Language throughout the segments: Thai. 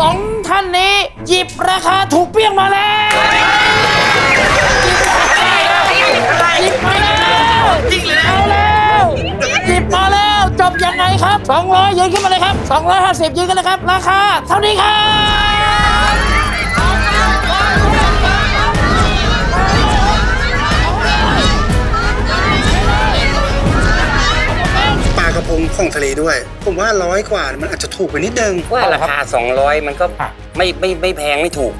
สองท่านนี้ หยิบราคาถูกเปี้ยงมาแล้วหยิบมาแล้วเอาแล้วหยิบมาแล้วจบยังไงครับ 200ยืนขึ้นมาเลยครับ 250ยืนกันเลยครับ ราคาเท่านี้ครับ ปลากระพงของทะเลด้วย ผมว่าร้อยกว่ามันอาจจะถูกไปนิดนึงว่าราคา 200 มันก็ไม่ไม่ไม่แพงไม่ถูก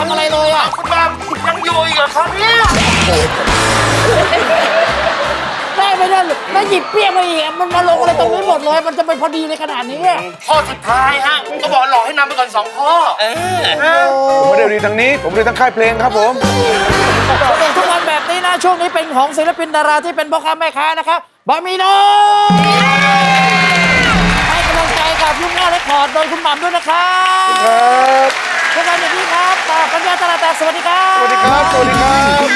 ทำอะไรเลยอะคุณบามยังอยู่อีกเหรอครับเนี่ยได้ไหมเนี่ยแล้วหยิบเปี้ยงมาอีกอะมันมาลงอะไรตรงนี้หมดเลย มันจะไปพอดีในขนาดนี้อะข้อสุดท้ายฮะก็บอกหลอกให้นำไปก่อนสองข้อเออผมไม่ได้เรียนทางนี้ ผมเรียนทางค่ายเพลงครับผมสนุกทุกวันแบบนี้นะ ช่วงนี้เป็นของศิลปินดาราที่เป็นพ่อค้าแม่ค้านะครับบะหมี่น้อยให้กำลังใจกับยุ่งหน้าและคอร์ดโดยคุณหม่ำด้วยนะครับ ครับ พวกเราอย่างนี้ครับ ต่อปัญญาตลาดแตกสวัสดีครับ สวัสดีครับ สวัสดีครับ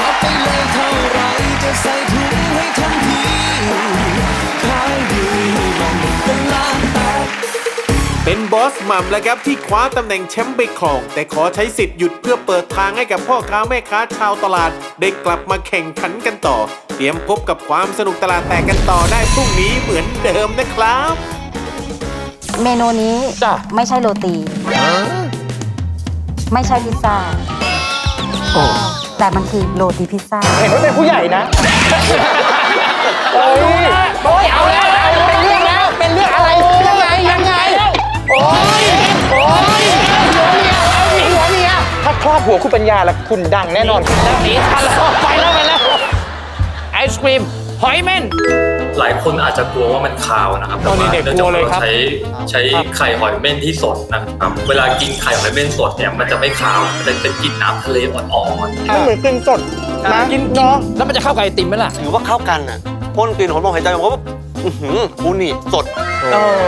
รับไปเลยเท่าไรจะใส่ถุงให้ทันทีขายดีให้มันเป็นล้านแตกเป็นบอสหม่ำแล้วครับที่คว้าตำแหน่งแชมป์ไปครอง แต่ขอใช้สิทธิ์หยุดเพื่อเปิดทางให้กับพ่อค้าแม่ค้าชาวตลาด ได้กลับมาแข่งขันกันต่อ เตรียมพบกับความสนุกตลาดแตกกันต่อได้พรุ่งนี้เหมือนเดิมนะครับ เมนูนี้จ้ะไม่ใช่โรตี ไม่ใช่พิซซ่าแต่มันคือโรตีพิซซ่าเห็นว่าเป็นผู้ใหญ่นะโอ้ยเอาแล้วเอาเป็นเรื่องแล้วเป็นเรื่องอะไรยังไงยังไงโอ้ยโอ้ยหัวเมียเอาหนีหัวเมียถ้าครอบหัวคุณปัญญาแล้วคุณดังแน่นอนแล้วหนีทันแล้วไปแล้วไปแล้วไอศครีมหอยเม่น หลายคนอาจจะกลัวว่ามันคาวนะครับตอนนี้เด็กแต่ว่าลัวเลยครับใช้ใช้ไข่หอยเม่นที่สดนะครับเวลากินไข่หอยเม่นสดเนี่ยมันจะไม่คาวมันจะเป็นกลิ่นน้ำทะเลอ่อนมันเหมือนกลิ่นสดนะกินเนาะแล้วมันจะเข้ากับไอติมไหมล่ะถือว่าเข้ากันอะพ่นกลิ่นหอมของหายใจผมก็อื้อหืออูนี่สดเออ